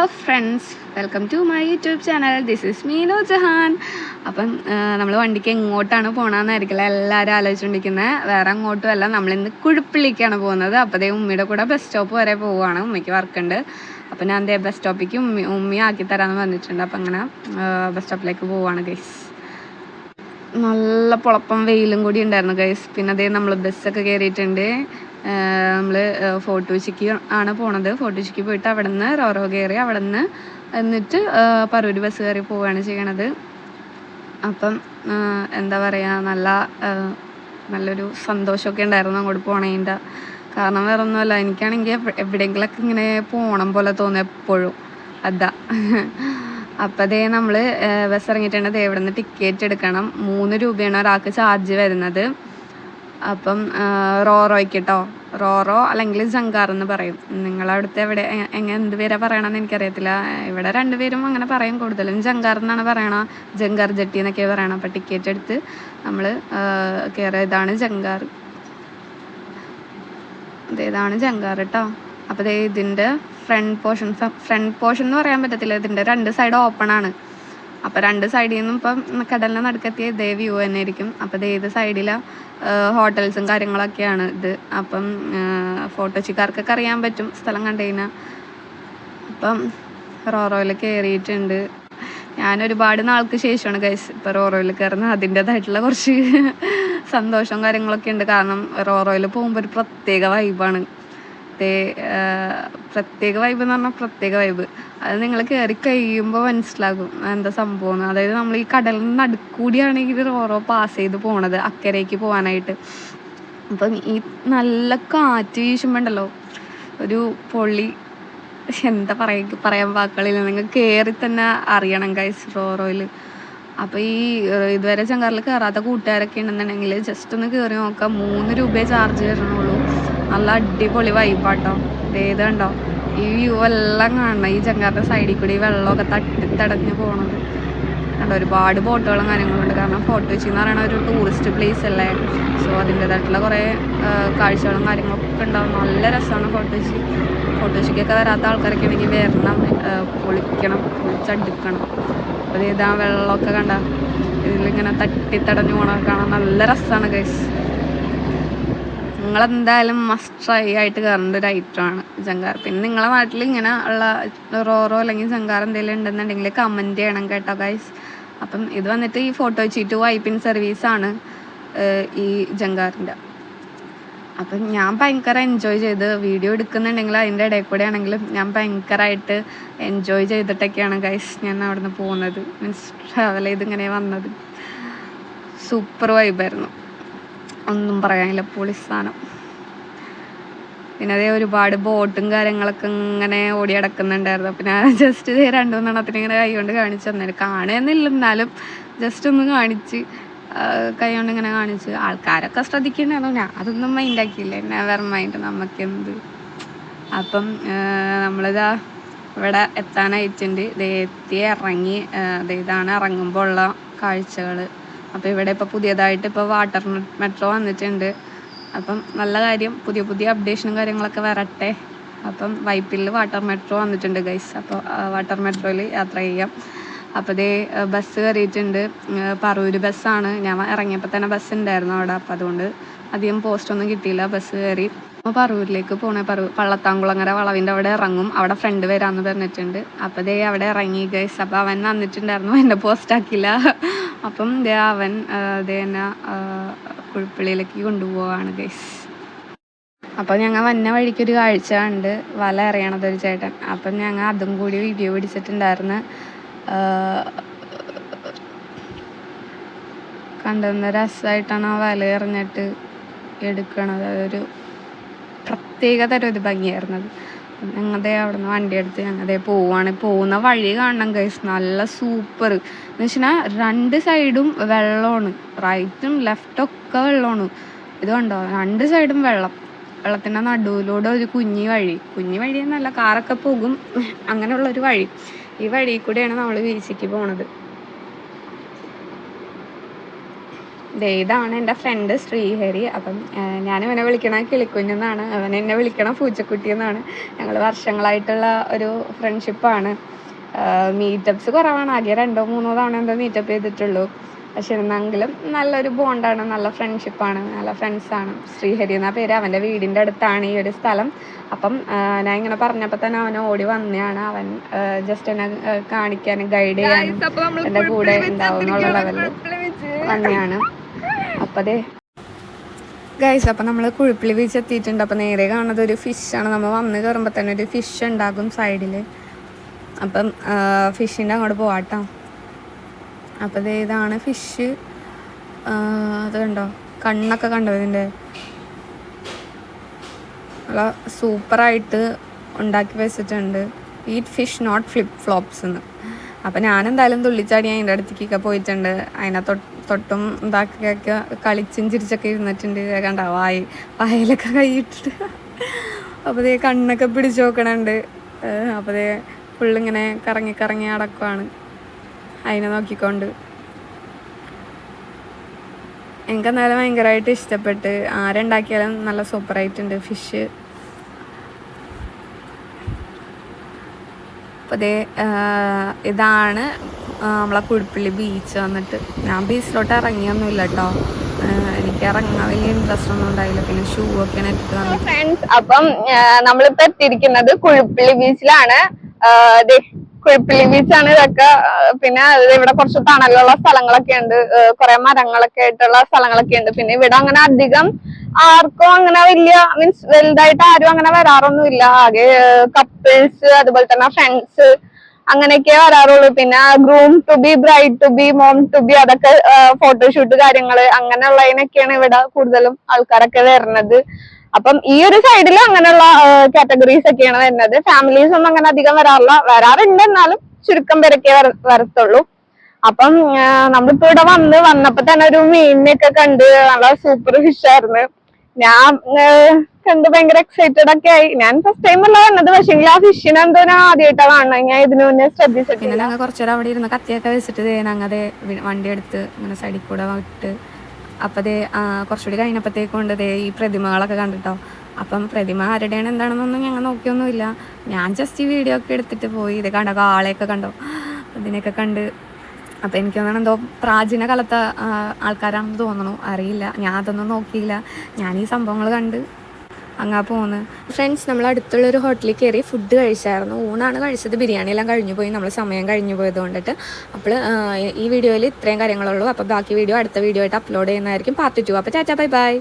Hello friends welcome to my YouTube channel. This is Meenu Jahan. അപ്പം നമ്മൾ വണ്ടിക്ക് എങ്ങോട്ടാണ് പോകണമെന്നായിരിക്കില്ല എല്ലാവരും ആലോചിച്ചുകൊണ്ടിരിക്കുന്നത് വേറെ അങ്ങോട്ടും അല്ല നമ്മളിന്ന് കുഴുപ്പിള്ളിക്കാണ് പോകുന്നത്. അപ്പോൾ ദേ ഉമ്മയുടെ കൂടെ ബസ് സ്റ്റോപ്പ് വരെ പോവുകയാണ് ഉമ്മയ്ക്ക് വർക്കുണ്ട്. അപ്പം ഞാൻ ദേ ബസ് സ്റ്റോപ്പിലേക്ക് ഉമ്മി ഉമ്മി ആക്കി തരാമെന്ന് പറഞ്ഞിട്ടുണ്ട്. അപ്പം അങ്ങനെ ബസ് സ്റ്റോപ്പിലേക്ക് പോവുകയാണ് ഗൈസ് നല്ല പുളപ്പം വെയിലും കൂടി ഉണ്ടായിരുന്നു ഗൈസ് പിന്നെ അതേ നമ്മൾ ബസ്സൊക്കെ കയറിയിട്ടുണ്ട് നമ്മൾ ഫോർട്ട് കൊച്ചിക്ക് ആണ് പോണത്. ഫോർട്ട് കൊച്ചിക്ക് പോയിട്ട് അവിടെ നിന്ന് റോറോ കയറി അവിടെ നിന്ന് എന്നിട്ട് പറൂര് ബസ് കയറി പോവുകയാണ് ചെയ്യണത്. അപ്പം എന്താ പറയുക നല്ല നല്ലൊരു സന്തോഷമൊക്കെ ഉണ്ടായിരുന്നു അങ്ങോട്ട് പോണതിന്റെ കാരണം വേറെ ഒന്നുമല്ല എനിക്കാണെങ്കിൽ എവ്- എവിടെയെങ്കിലൊക്കെ ഇങ്ങനെ പോകണം പോലെ തോന്നും എപ്പോഴും. അതാ. അപ്പം അതേ നമ്മൾ ബസ് ഇറങ്ങിയിട്ടുണ്ട്. ദേ ഇവിടെ നിന്ന് ടിക്കറ്റ് എടുക്കണം. മൂന്ന് രൂപയാണ് ഒരാൾക്ക് ചാർജ് വരുന്നത്. അപ്പം റോറോയ്ക്ക് കേട്ടോ റോറോ അല്ലെങ്കിൽ ജങ്കാർ എന്ന് പറയും. നിങ്ങളവിടുത്തെ എവിടെ എങ്ങനെ എന്ത് പേരാ പറയണമെന്ന് എനിക്കറിയത്തില്ല. ഇവിടെ രണ്ടുപേരും അങ്ങനെ പറയും കൂടുതലും. ജങ്കാർ എന്നാണ് പറയണ ജങ്കാർ ജട്ടി എന്നൊക്കെ പറയണം. അപ്പം ടിക്കറ്റ് എടുത്ത് നമ്മൾ കയറിയ ഇതാണ് ജങ്കാർ. ഇതാണ് ജങ്കാർ കേട്ടോ. അപ്പോൾ ഇതിന്റെ ഫ്രണ്ട് പോർഷൻ ഫ്രണ്ട് പോർഷൻ എന്ന് പറയാൻ പറ്റത്തില്ല. ഇതിന്റെ രണ്ട് സൈഡ് ഓപ്പൺ ആണ്. അപ്പോൾ രണ്ട് സൈഡിൽ നിന്നും ഇപ്പം കടലിനെ നടുക്കെത്തിയ ഇതേ വ്യൂ തന്നെ ആയിരിക്കും. അപ്പോൾ ഇത് ഏത് സൈഡിലാ ഹോട്ടൽസും കാര്യങ്ങളൊക്കെയാണ് ഇത്. അപ്പം ഫോട്ടോച്ചിക്കാർക്കൊക്കെ അറിയാൻ പറ്റും സ്ഥലം കണ്ടു കഴിഞ്ഞാൽ അപ്പം റോറോയിൽ കയറിയിട്ടുണ്ട് ഞാൻ ഒരുപാട് നാൾക്ക് ശേഷമാണ് ഗൈസ് ഇപ്പോൾ റോറോയിൽ കയറുന്നത് അതിന്റേതായിട്ടുള്ള കുറച്ച് സന്തോഷവും കാര്യങ്ങളൊക്കെ ഉണ്ട്. കാരണം റോറോയിൽ പോകുമ്പോൾ ഒരു പ്രത്യേക വൈബാണ് പ്രത്യേ പ്രത്യേക വൈബ് എന്ന് പറഞ്ഞാൽ പ്രത്യേക വൈബ് അത് നിങ്ങൾ കയറി കഴിയുമ്പോൾ മനസ്സിലാകും എന്താ സംഭവം. അതായത് നമ്മൾ ഈ കടലിന് നടുക്കൂടിയാണെങ്കിൽ റോറോ പാസ് ചെയ്ത് പോണത് അക്കരയ്ക്ക് പോകാനായിട്ട് അപ്പം ഈ നല്ല കാറ്റ് വീശുമ്പോണ്ടല്ലോ ഒരു പൊള്ളി എന്താ പറയ പറയാൻ വാക്കുകളില്ല. നിങ്ങൾ കയറി തന്നെ അറിയണം ഗൈസ് റോറോയിൽ അപ്പോൾ ഈ ഇതുവരെ ചങ്കാറിൽ കയറാത്ത കൂട്ടുകാരൊക്കെ ഉണ്ടെന്നുണ്ടെങ്കിൽ ജസ്റ്റ് ഒന്ന് കയറി നോക്കാം. മൂന്ന് രൂപയെ ചാർജ് തരണുള്ളൂ നല്ല അടിപൊളി വൈബാട്ടോ ഇത് കണ്ടോ? ഈ വ്യൂ എല്ലാം കാണണം. ഈ ചങ്ങാത്ത സൈഡിൽ കൂടി ഈ വെള്ളമൊക്കെ തട്ടിത്തടഞ്ഞ് പോകണത് കണ്ടോ ഒരുപാട് ബോട്ടുകളും കാര്യങ്ങളും ഉണ്ട് കാരണം ഫോർട്ട് കൊച്ചി എന്ന് പറയുന്ന ഒരു ടൂറിസ്റ്റ് പ്ലേസ് അല്ലേ? സോ അതിന്റെതായിട്ടുള്ള കുറേ കാഴ്ചകളും കാര്യങ്ങളൊക്കെ ഉണ്ടാവും. നല്ല രസമാണ് ഫോർട്ട് കൊച്ചി ഫോർട്ട് കൊച്ചിക്കൊക്കെ വരാത്ത ആൾക്കാരൊക്കെ ആണെങ്കിൽ വരണം. പൊളിക്കണം പൊളിച്ചടുക്കണം അപ്പോൾ ഇതാ വെള്ളമൊക്കെ കണ്ട? ഇതിലിങ്ങനെ തട്ടിത്തടഞ്ഞു പോകണ കാണാൻ നല്ല രസമാണ് ഗൈസ് നിങ്ങളെന്തായാലും മസ്റ്റ് ട്രൈ ആയിട്ട് കയറേണ്ട ഒരു ഐറ്റമാണ് ജങ്കാർ. പിന്നെ നിങ്ങളെ നാട്ടിൽ ഇങ്ങനെ ഉള്ള റോറോ അല്ലെങ്കിൽ ജങ്കാർ എന്തെങ്കിലും ഉണ്ടെന്നുണ്ടെങ്കിൽ കമന്റ് ചെയ്യണം കേട്ടോ ഗൈസ് അപ്പം ഇത് വന്നിട്ട് ഈ ഫോട്ടോ ചീറ്റ് വൈപ്പിൻ സർവീസാണ് ഈ ജങ്കാറിന്റെ അപ്പം ഞാൻ ഭയങ്കര എൻജോയ് ചെയ്ത് വീഡിയോ എടുക്കുന്നുണ്ടെങ്കിൽ അതിന്റെ ഇടയിൽ കൂടെ ആണെങ്കിലും ഞാൻ ഭയങ്കരമായിട്ട് എൻജോയ് ചെയ്തിട്ടൊക്കെയാണ് ഗൈസ് ഞാൻ അവിടെ നിന്ന് പോകുന്നത്. മീൻസ് ട്രാവൽ ചെയ്ത് ഇങ്ങനെ വന്നത്. സൂപ്പർ വൈബായിരുന്നു ഒന്നും പറയാനില്ല പൊളി സാധനം. പിന്നെ അതേ ഒരുപാട് ബോട്ടും കാര്യങ്ങളൊക്കെ ഇങ്ങനെ ഓടി അടക്കുന്നുണ്ടായിരുന്നു പിന്നെ ജസ്റ്റ് ഇതേ രണ്ടു മൂന്നെണ്ണത്തിന് ഇങ്ങനെ കൈകൊണ്ട് കാണിച്ചു തന്നേരം കാണുന്നില്ല എന്നാലും ജസ്റ്റ് ഒന്ന് കാണിച്ച് കൈകൊണ്ട് ഇങ്ങനെ കാണിച്ച്. ആൾക്കാരൊക്കെ ശ്രദ്ധിക്കണ്ടായിരുന്നു ഞാൻ അതൊന്നും മൈൻഡ് ആക്കിയില്ല. നെവർ മൈൻഡ് നമുക്കെന്ത് അപ്പം നമ്മളിതാ ഇവിടെ എത്താനായിട്ടുണ്ട്. ഇത് എത്തി ഇറങ്ങി ഇതാണ് ഇറങ്ങുമ്പോൾ ഉള്ള കാഴ്ചകൾ അപ്പോൾ ഇവിടെ ഇപ്പോൾ പുതിയതായിട്ട് ഇപ്പോൾ വാട്ടർ മെട്രോ വന്നിട്ടുണ്ട്. അപ്പം നല്ല കാര്യം പുതിയ പുതിയ അപ്ഡേഷനും കാര്യങ്ങളൊക്കെ വരട്ടെ. അപ്പം വൈപ്പിൽ വാട്ടർ മെട്രോ വന്നിട്ടുണ്ട് ഗൈസ് അപ്പോൾ വാട്ടർ മെട്രോയിൽ യാത്ര ചെയ്യാം. അപ്പോൾ ഇതേ ബസ് കയറിയിട്ടുണ്ട്. പറൂര് ബസ്സാണ് ഞാൻ ഇറങ്ങിയപ്പോൾ തന്നെ ബസ് ഉണ്ടായിരുന്നു അവിടെ. അപ്പോൾ അതുകൊണ്ട് അധികം പോസ്റ്റ് ഒന്നും കിട്ടിയില്ല ബസ് കയറി. അപ്പോൾ പറൂരിലേക്ക് പോണേ പറൂ പള്ളത്താങ്കുളങ്ങര വളവിന്റെ അവിടെ ഇറങ്ങും. അവിടെ ഫ്രണ്ട് വരാമെന്ന് പറഞ്ഞിട്ടുണ്ട്. അപ്പോൾ ദേ അവിടെ ഇറങ്ങി ഗൈസ് അപ്പോൾ അവൻ വന്നിട്ടുണ്ടായിരുന്നു പോസ്റ്റ് ആക്കില്ല അപ്പം ദേ അവൻ ദേ കുഴിപ്പള്ളിയിലേക്ക് കൊണ്ടുപോവാണ് ഗൈസ് അപ്പം ഞങ്ങൾ വന്ന വഴിക്ക് ഒരു കാഴ്ച ഉണ്ട് വല എറിയണത് ഒരു ചേട്ടൻ. അപ്പം ഞങ്ങൾ അതും കൂടി വീഡിയോ പിടിച്ചിട്ടുണ്ടായിരുന്നു. കണ്ടുന്ന രസമായിട്ടാണ് ആ വല എറിഞ്ഞിട്ട് എടുക്കണത്. അതൊരു പ്രത്യേക തരം ഒരു ഭംഗിയായിരുന്നത് ഞങ്ങളുടെ അവിടെ നിന്ന് വണ്ടി എടുത്ത് ഞങ്ങളുടെ പോവാണ്. പോകുന്ന വഴി കാണണം ഗൈസ് നല്ല സൂപ്പർ എന്ന് വെച്ചാൽ രണ്ട് സൈഡും വെള്ളമാണ്. റൈറ്റും ലെഫ്റ്റും ഒക്കെ വെള്ളമാണ്. ഇത് കണ്ടോ? രണ്ട് സൈഡും വെള്ളം. വെള്ളത്തിന്റെ നടുവിലൂടെ ഒരു കുഞ്ഞി വഴി. കുഞ്ഞി വഴി എന്നല്ല കാറൊക്കെ പോകും. അങ്ങനെയുള്ളൊരു വഴി. ഈ വഴി കൂടെയാണ് നമ്മൾ ബീച്ചിലേക്ക് പോണത്. ദേ ഇതാണ് എന്റെ ഫ്രണ്ട് ശ്രീഹരി. അപ്പം ഞാൻ ഇവനെ വിളിക്കണ കിളിക്കുഞ്ഞെന്നാണ്. അവൻ എന്നെ വിളിക്കണ പൂച്ചക്കുട്ടി എന്നാണ് ഞങ്ങൾ വർഷങ്ങളായിട്ടുള്ള ഒരു ഫ്രണ്ട്ഷിപ്പാണ് മീറ്റപ്സ് കുറവാണ്. ആകെ രണ്ടോ മൂന്നോ തവണ എന്തോ മീറ്റപ്പ് ചെയ്തിട്ടുള്ളൂ. പക്ഷെ എന്നെങ്കിലും നല്ലൊരു ബോണ്ടാണ് നല്ല ഫ്രണ്ട്ഷിപ്പാണ് നല്ല ഫ്രണ്ട്സാണ് ശ്രീഹരി എന്ന പേര്. അവന്റെ വീടിന്റെ അടുത്താണ് ഈ ഒരു സ്ഥലം. അപ്പം ഞാൻ ഇങ്ങനെ പറഞ്ഞപ്പോൾ തന്നെ അവൻ ഓടി വന്നെയാണ്. അവൻ ജസ്റ്റ് എന്നെ കാണിക്കാൻ കാണിക്കാനും ഗൈഡ് ചെയ്യാനും എന്റെ കൂടെ ഉണ്ടാവും എന്നുള്ള ലെവലിൽ വന്നെയാണ്. അപ്പം അതെ ഗൈസ് അപ്പം നമ്മൾ കുഴിപ്പിളി ബീച്ച് എത്തിയിട്ടുണ്ട്. അപ്പം നേരെ കാണുന്നത് ഒരു ഫിഷാണ് നമ്മൾ വന്ന് കയറുമ്പോൾ തന്നെ ഒരു ഫിഷ് ഉണ്ടാകും സൈഡിൽ അപ്പം ഫിഷിന്റെ അങ്ങോട്ട് പോവാട്ടോ അപ്പം ദേ ഇതാണ് ഫിഷ് അത് കണ്ടോ? കണ്ണൊക്കെ കണ്ടോ ഇതിന്റെ നല്ല സൂപ്പറായിട്ട് ഉണ്ടാക്കി വെച്ചിട്ടുണ്ട്. Eat fish not flip flops എന്ന്. അപ്പം ഞാനെന്തായാലും തുള്ളിച്ചാടി അതിന്റെ അടുത്തേക്കൊക്കെ പോയിട്ടുണ്ട്. അതിനെ തൊട്ട് ഇതാക്കിയൊക്കെ കളിച്ചും ചിരിച്ചൊക്കെ ഇരുന്നിട്ടുണ്ട്. കണ്ട? വായി വായിലൊക്കെ കൈയിട്ടിട്ട് അപ്പോൾ ദേ കണ്ണൊക്കെ പിടിച്ച് നോക്കണുണ്ട്. അപ്പോൾ ദേ ഫുള്ളിങ്ങനെ കറങ്ങി കറങ്ങി അടക്കുവാണ് അതിനെ നോക്കിക്കൊണ്ട്. എനിക്ക് എന്നാലും ഭയങ്കരമായിട്ട് ഇഷ്ടപ്പെട്ട്. ആരുണ്ടാക്കിയാലും നല്ല സൂപ്പറായിട്ടുണ്ട് ഫിഷ് അപ്പോൾ ഇതാണ് നമ്മളെ കുഴിപ്പള്ളി ബീച്ച് വന്നിട്ട്. ഞാൻ ബീച്ചിലോട്ട് ഇറങ്ങിയൊന്നുമില്ല കേട്ടോ എനിക്ക് ഇറങ്ങാൻ വലിയ ഇൻട്രസ്റ്റ് ഒന്നും ഉണ്ടായില്ല. പിന്നെ ഷൂ ഒക്കെ ഫ്രണ്ട്സ് അപ്പം നമ്മളിപ്പോ എത്തിയിരിക്കുന്നത് കുഴിപ്പള്ളി ബീച്ചിലാണ് കുഴിപ്പള്ളി ബീച്ചാണ് ഇതൊക്കെ. പിന്നെ ഇവിടെ കുറച്ച് തണലുള്ള സ്ഥലങ്ങളൊക്കെ ഉണ്ട്. കുറെ മരങ്ങളൊക്കെ ആയിട്ടുള്ള സ്ഥലങ്ങളൊക്കെ ഉണ്ട്. പിന്നെ ഇവിടെ അങ്ങനെ അധികം ആർക്കും അങ്ങനെ വലിയ മീൻസ് വലുതായിട്ട് ആരും അങ്ങനെ വരാറൊന്നുമില്ല. ആകെ കപ്പിൾസ് അതുപോലെ തന്നെ ഫ്രണ്ട്സ് അങ്ങനെയൊക്കെ വരാറുള്ളൂ. പിന്നെ groom to be bride to be mom to be അതൊക്കെ ഫോട്ടോഷൂട്ട് കാര്യങ്ങൾ അങ്ങനെയുള്ളതിനൊക്കെയാണ് ഇവിടെ കൂടുതലും ആൾക്കാരൊക്കെ വരുന്നത്. അപ്പം ഈ ഒരു സൈഡിൽ അങ്ങനെയുള്ള കാറ്റഗറീസ് ഒക്കെയാണ് വരുന്നത്. ഫാമിലീസ് ഒന്നും അങ്ങനെ അധികം വരാറില്ല. വരാറുണ്ട് എന്നാലും ചുരുക്കം പേരൊക്കെ വര- വരത്തുള്ളൂ. അപ്പം നമ്മളിപ്പോ ഇവിടെ വന്ന് വന്നപ്പോ തന്നെ ഒരു മീനിനെയൊക്കെ കണ്ട് നല്ല സൂപ്പർ ഫിഷ് ആയിരുന്നു. ഞാൻ കണ്ട് ഭയങ്കര എക്സൈറ്റഡ് ഒക്കെ ആയി. ഞാൻ ഫസ്റ്റ് ടൈം അല്ല വന്നത് പക്ഷേ ആ ഫിഷിനെ എന്തോ ഞാൻ ആദ്യമായിട്ടാ കാണുന്നത് ഞാൻ ഇതിനു മുന്നേ പിന്നെ ശ്രദ്ധിച്ചിട്ടില്ല ഞങ്ങൾ കുറച്ചു നേരം അവിടെ ഇരുന്ന് കത്തിയൊക്കെ വെച്ചിട്ട് ഞങ്ങൾ വി- വണ്ടി എടുത്ത് ഇങ്ങനെ സൈഡിൽ കൂടെ വിട്ട് അപ്പോൾ ദേ ആ, കുറച്ചുകൂടി കഴിഞ്ഞപ്പോഴത്തേക്കും ഉണ്ട് ദേ ഈ പ്രതിമകളൊക്കെ കണ്ടിട്ടോ. അപ്പം പ്രതിമ ആരുടെയാണ് എന്താണെന്നൊന്നും ഞങ്ങൾ നോക്കിയൊന്നുമില്ല. ഞാൻ ജസ്റ്റ് ഈ വീഡിയോ ഒക്കെ എടുത്തിട്ട് പോയി. ഇത് കണ്ടോ? കാളയൊക്കെ കണ്ടോ? അതിനെയൊക്കെ കണ്ട് അപ്പം എനിക്ക് തോന്നണം എന്തോ പ്രാചീന കാലത്തെ ആൾക്കാരാണെന്ന് തോന്നണു അറിയില്ല. ഞാൻ അതൊന്നും നോക്കിയില്ല. ഞാൻ ഈ സംഭവങ്ങൾ കണ്ട് അങ്ങാ പോന്ന്. ഫ്രണ്ട്സ് നമ്മൾ അടുത്തുള്ള ഒരു ഹോട്ടലിൽ കയറി ഫുഡ് കഴിച്ചായിരുന്നു. ഊണാണ് കഴിച്ചത്. ബിരിയാണി എല്ലാം കഴിഞ്ഞു പോയി. നമ്മൾ സമയം കഴിഞ്ഞു പോയത് കൊണ്ടിട്ട്. അപ്പോൾ ഈ വീഡിയോയിൽ ഇത്രയും കാര്യങ്ങളുള്ളൂ അപ്പോൾ ബാക്കി വീഡിയോ അടുത്ത വീഡിയോ ആയിട്ട് അപ്ലോഡ് ചെയ്യുന്നതായിരിക്കും. പാർട്ട് ടു അപ്പോൾ ടാറ്റാ ബൈ ബൈ.